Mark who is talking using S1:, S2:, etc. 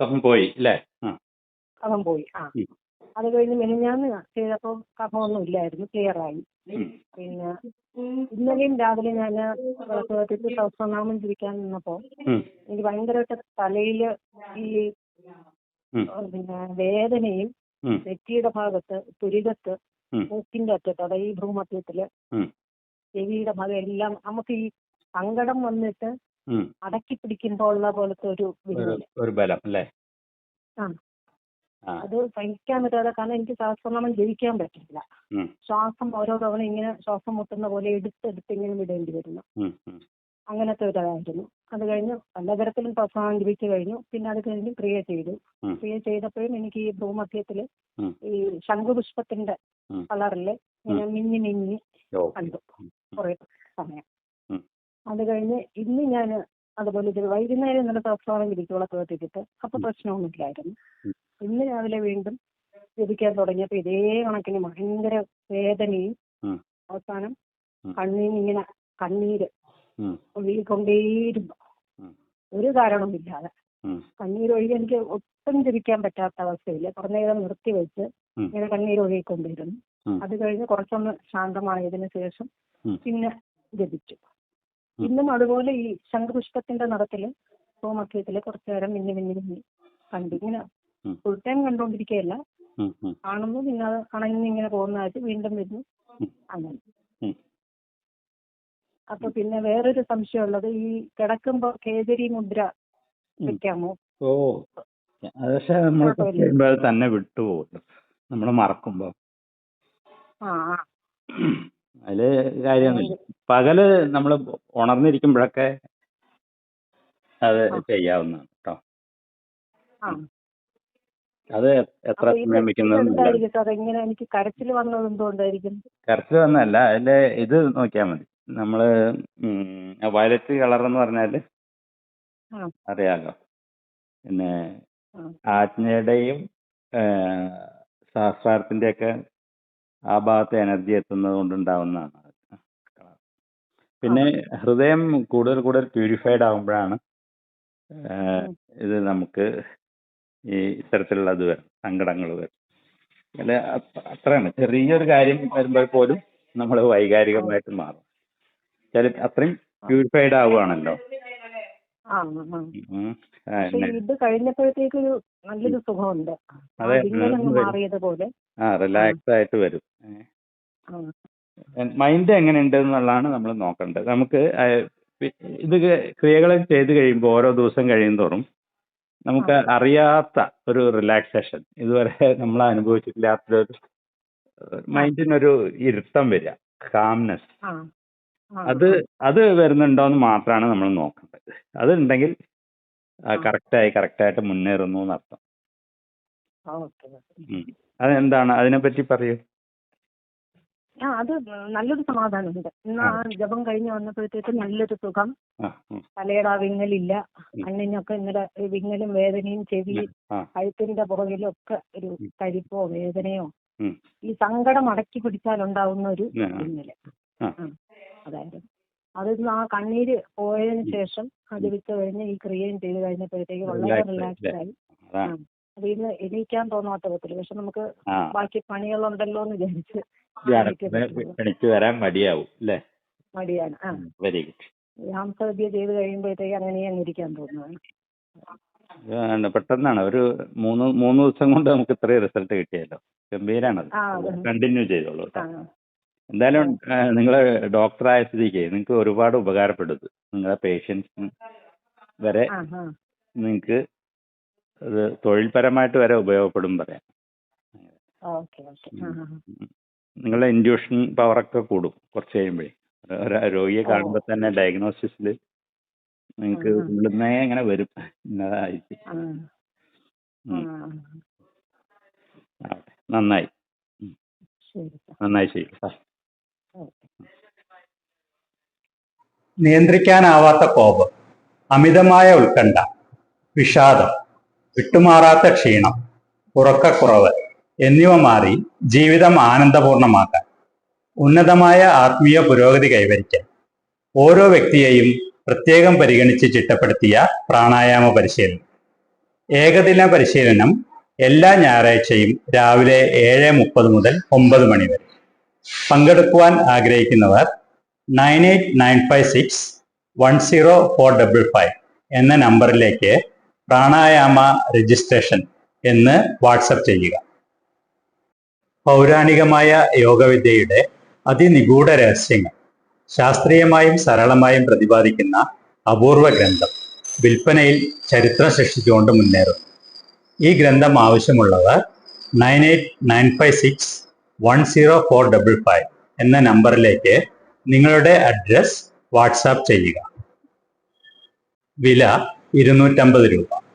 S1: കഫം പോയി അല്ലേ ആ
S2: കഫം പോയി ആ. അത് കഴിഞ്ഞ് മെനിഞ്ഞാന്ന് ചെയ്തപ്പോൾ കഫമൊന്നും ഇല്ലായിരുന്നു ക്ലിയർ ആയി പിന്നെ ഇന്നലെയും രാവിലെ ഞാൻ വിളക്ക് സഹസ്രനാമം ജീവിക്കാൻ നിന്നപ്പോൾ
S1: ഉം.
S2: എനിക്ക് ഭയങ്കരമായിട്ട് തലയിൽ ഈ. പിന്നെ വേദനയും നെറ്റിയുടെ ഭാഗത്ത്
S1: തുരിതത്ത്
S2: മൂക്കിന്റെ അറ്റത്ത് അതായത് ഈ
S1: ഭ്രൂമധ്യത്തിൽ
S2: ചെവിയുടെ ഭാഗം എല്ലാം നമുക്ക് ഈ സങ്കടം വന്നിട്ട്. അടക്കി പിടിക്കുമ്പോൾ ഉള്ള പോലത്തെ ഒരു
S1: ഒരു ബലം അല്ലേ?
S2: അത് സഹിക്കാൻ പറ്റാതെ കാരണം എനിക്ക് സഹസ്രനാമം ജയിക്കാൻ പറ്റില്ല. ശ്വാസം ഓരോ തവണ ഇങ്ങനെ ശ്വാസം മുട്ടുന്ന പോലെ എടുത്തെടുത്ത് ഇങ്ങനെ വിടേണ്ടി വരുന്നു. അങ്ങനത്തെ ഒരു ഇതായിരുന്നു. അത് കഴിഞ്ഞ് പലതരത്തിലും പ്രസംഗം ജപിച്ചു കഴിഞ്ഞു. പിന്നെ അത് കഴിഞ്ഞ് ക്രിയ ചെയ്തു. ക്രിയ ചെയ്തപ്പോഴും എനിക്ക് ഈ
S1: ഭൂമധ്യത്തിൽ
S2: ഈ ശംഖുപുഷ്പത്തിന്റെ. കളറിൽ ഇങ്ങനെ മിന്നി മിന്നി കണ്ടു കുറെ സമയം. അത് കഴിഞ്ഞ് ഇന്ന് ഞാൻ അതുപോലെ ഇത് വൈകുന്നേരം ഇന്നലെ സഹസ്രനാമം ജപിച്ചോളൊക്കെ കേട്ടിട്ട് അപ്പൊ പ്രശ്നമൊന്നുമില്ലായിരുന്നു. ഇന്ന് രാവിലെ വീണ്ടും ജപിക്കാൻ തുടങ്ങിയപ്പോ ഇതേ കണക്കിന് ഭയങ്കര വേദനയും. അവസാനം കണ്ണീർ ഇങ്ങനെ കണ്ണീര്. ഒഴുകിക്കൊണ്ടേയിരുന്നു ഒരു കാരണവുമില്ലാതെ
S1: ഉം.
S2: കണ്ണീര് ഒഴുകി എനിക്ക് ഒട്ടും ജപിക്കാൻ പറ്റാത്ത അവസ്ഥയില്ല കുറേ നേരം നിർത്തി വെച്ച്. ഇങ്ങനെ കണ്ണീര് ഒഴുകിക്കൊണ്ടിരുന്നു
S1: ഉം.
S2: അത് കഴിഞ്ഞ് കുറച്ചൊന്ന് ശാന്തമായതിനു ശേഷം പിന്നെ ജപിച്ചു. ഇന്നും അതുപോലെ ഈ ശംഖുപുഷ്പത്തിന്റെ നിറത്തിൽ ഭൂമധ്യത്തിൽ കുറച്ചു നേരം മിന്നി മിന്നി മിന്നി കണ്ടു. ഇങ്ങനെ ഫുൾ ടൈം കണ്ടോണ്ടിരിക്കുകയല്ല. കാണുന്നു പിന്നെ അത് അണഞ്ഞ് ഇങ്ങനെ പോകുന്നതായിട്ട് വീണ്ടും വരുന്നു. അങ്ങനെ. അപ്പൊ പിന്നെ വേറൊരു സംശയമുള്ളത് ഈ കിടക്കുമ്പോ കേജരി മുദ്ര വെക്കാമോ?
S1: ഓ പക്ഷെ നമ്മൾ തന്നെ വിട്ടുപോകും നമ്മൾ മറക്കുമ്പോ.
S2: ആ
S1: അതിൽ കാര്യമാണ് പകൽ നമ്മൾ ഉണർന്നിരിക്കുമ്പോഴൊക്കെ അത്. ചെയ്യാവുന്നതാണ് കേട്ടോ അത് എത്ര സമയം വെക്കുന്നത്
S2: ഇങ്ങനെ എനിക്ക് കരച്ചിൽ വന്നത് എന്തുകൊണ്ടായിരിക്കും?
S1: കറക്റ്റ് വന്നല്ല അതിന്റെ ഇത് നോക്കിയാൽ മതി. നമ്മൾ വയലറ്റ് കളർ എന്ന്
S2: പറഞ്ഞാൽ.
S1: അറിയാലോ. പിന്നെ. ആജ്ഞയുടെയും സഹസ്രാരത്തിന്റെ ഒക്കെ ആ ഭാഗത്ത് എനർജി എത്തുന്നത് കൊണ്ടുണ്ടാവുന്നതാണ്. പിന്നെ ഹൃദയം കൂടുതൽ കൂടുതൽ പ്യൂരിഫൈഡ് ആകുമ്പോഴാണ് ഇത് നമുക്ക് ഈ ഇത്തരത്തിലുള്ള ഇത് വരും സങ്കടങ്ങൾ വരും. അല്ല അത്രയാണ്. ചെറിയൊരു കാര്യം വരുമ്പോൾ പോലും നമ്മൾ വൈകാരികമായിട്ട് മാറും. ചില അത്രയും പ്യൂരിഫൈഡ് ആവുകയാണല്ലോ.
S2: പക്ഷെ ഇത് കഴിഞ്ഞപ്പോഴത്തേക്ക് ഒരു നല്ലൊരു സുഖമുണ്ട്. വിങ്ങലങ്ങ് മാറിയത് പോലെ
S1: ആ റിലാക്സ് ആയിട്ട് വരും.
S2: ആ.
S1: മൈൻഡ് എങ്ങനെയുണ്ട് എന്നുള്ളതാണ് നമ്മൾ നോക്കേണ്ടത്. നമുക്ക് ഇത് ക്രിയകൾ ചെയ്ത് കഴിയുമ്പോൾ ഓരോ ദിവസം കഴിയുന്തോറും നമുക്ക് അറിയാത്ത ഒരു റിലാക്സേഷൻ ഇതുവരെ നമ്മൾ അനുഭവിച്ചിട്ടില്ലാത്തൊരു മൈൻഡിനൊരു ഇരുത്തം വരിക കാംനെസ്. അത് അത് വരുന്നുണ്ടോ എന്ന് മാത്രമാണ് നമ്മൾ നോക്കേണ്ടത്. അതുണ്ടെങ്കിൽ
S2: ഉണ്ടെങ്കിൽ
S1: കറക്റ്റായി കറക്റ്റായിട്ട് മുന്നേറുന്നു എന്നർത്ഥം. ഉം. അതെന്താണ്? അതിനെപ്പറ്റി പറയൂ.
S2: ആ അത് നല്ലൊരു സമാധാനമുണ്ട്. ഇന്ന് ആ. ജപം കഴിഞ്ഞ് വന്നപ്പോഴത്തേക്ക് നല്ലൊരു സുഖം.
S1: ആ ഉം,
S2: തലയുടെ ആ വിങ്ങലില്ല.
S1: അണ്ണിനൊക്കെ
S2: കണ്ണിനൊക്കെ ഇന്നലെ വിങ്ങലും വേദനയും ചെവി
S1: ആ.
S2: കഴുത്തിന്റെ പുറകിലും ഒക്കെ ഒരു. കരിപ്പോ വേദനയോ
S1: ഉം.
S2: ഈ സങ്കടം അടക്കി പിടിച്ചാൽ ഉണ്ടാവുന്ന ഒരു
S1: ആ.
S2: വിങ്ങൽ.
S1: ആ.
S2: ആ, അതായത്. അത് ആ കണ്ണീര് പോയതിനു ശേഷം അത് വിട്ട് കഴിഞ്ഞ് ഈ ക്രിയയും ചെയ്ത് കഴിഞ്ഞപ്പോഴത്തേക്ക് വളരെ
S1: റിലാക്സ്ഡായി ആയി,
S2: റിലാക്സ് ആയി.
S1: അതാണ്
S2: അത് ഇന്ന് എണീക്കാൻ തോന്നാത്ത വിധത്തിൽ പക്ഷെ നമുക്ക് ബാക്കി പണികളുണ്ടല്ലോ എന്ന് വിചാരിച്ച്
S1: ധ്യാനത്തിന് വരാൻ മടിയാവും അല്ലേ?
S2: മടിയാണ്. ആ.
S1: Very good.
S2: യാമസദ്യ ചെയ്ത് കഴിയുമ്പോഴത്തേക്ക് അങ്ങനെ അങ്ങ് ഇരിക്കാൻ തോന്നുന്നു
S1: പെട്ടെന്നാണ്. ഒരു മൂന്ന് മൂന്ന് ദിവസം കൊണ്ട് നമുക്ക് ഇത്രയും റിസൾട്ട് കിട്ടിയല്ലോ.
S2: ഗംഭീരാണ്.
S1: കണ്ടിന്യൂ ചെയ്തോളൂ കേട്ടോ. എന്തായാലും നിങ്ങൾ ഡോക്ടറായ സ്ഥിതിക്ക് നിങ്ങൾക്ക് ഒരുപാട് ഉപകാരപ്പെടും. ഇത്. നിങ്ങളെ പേഷ്യൻസിന് വരെ നിങ്ങൾക്ക് ഇത് തൊഴിൽപരമായിട്ട് വരെ ഉപയോഗപ്പെടും പറയാം. നിങ്ങളുടെ ഇൻഡ്യൂഷൻ പവറൊക്കെ കൂടും കുറച്ച് കഴിയുമ്പോഴേ. രോഗിയെ കാണുമ്പോൾ തന്നെ ഡയഗ്നോസിസിൽ നിങ്ങൾക്ക്. ഉള്ളുന്നേ ഇങ്ങനെ വരും. ഇന്നതായിട്ട്. ഉം. നന്നായി.
S2: ശരി സാർ
S1: നന്നായി ചെയ്യും ആ.
S2: ഓക്കെ
S3: നിയന്ത്രിക്കാനാവാത്ത കോപം അമിതമായ ഉത്കണ്ഠ വിഷാദം വിട്ടുമാറാത്ത ക്ഷീണം ഉറക്കക്കുറവ് എന്നിവ മാറി ജീവിതം ആനന്ദപൂർണമാക്കാൻ ഉന്നതമായ ആത്മീയ പുരോഗതി കൈവരിക്കാൻ ഓരോ വ്യക്തിയെയും പ്രത്യേകം പരിഗണിച്ച് ചിട്ടപ്പെടുത്തിയ പ്രാണായാമ പരിശീലനം. ഏകദിന പരിശീലനം എല്ലാ ഞായറാഴ്ചയും രാവിലെ ഏഴ് മുപ്പത് മുതൽ ഒമ്പത് മണി വരെ. പങ്കെടുക്കുവാൻ ആഗ്രഹിക്കുന്നവർ nine eight nine five six one zero four double five എന്ന നമ്പറിലേക്ക് പ്രാണായാമ രജിസ്ട്രേഷൻ എന്ന് വാട്സപ്പ് ചെയ്യുക. പൗരാണികമായ യോഗവിദ്യയുടെ അതിനിഗൂഢ രഹസ്യങ്ങൾ ശാസ്ത്രീയമായും സരളമായും പ്രതിപാദിക്കുന്ന അപൂർവ ഗ്രന്ഥം വിൽപ്പനയിൽ ചരിത്രം സൃഷ്ടിച്ചുകൊണ്ട് മുന്നേറും ഈ ഗ്രന്ഥം ആവശ്യമുള്ളവർ nine eight nine five six one zero four double five എന്ന നമ്പറിലേക്ക് നിങ്ങളുടെ അഡ്രസ് വാട്സാപ്പ് ചെയ്യുക. വില ഇരുന്നൂറ്റമ്പത് രൂപ.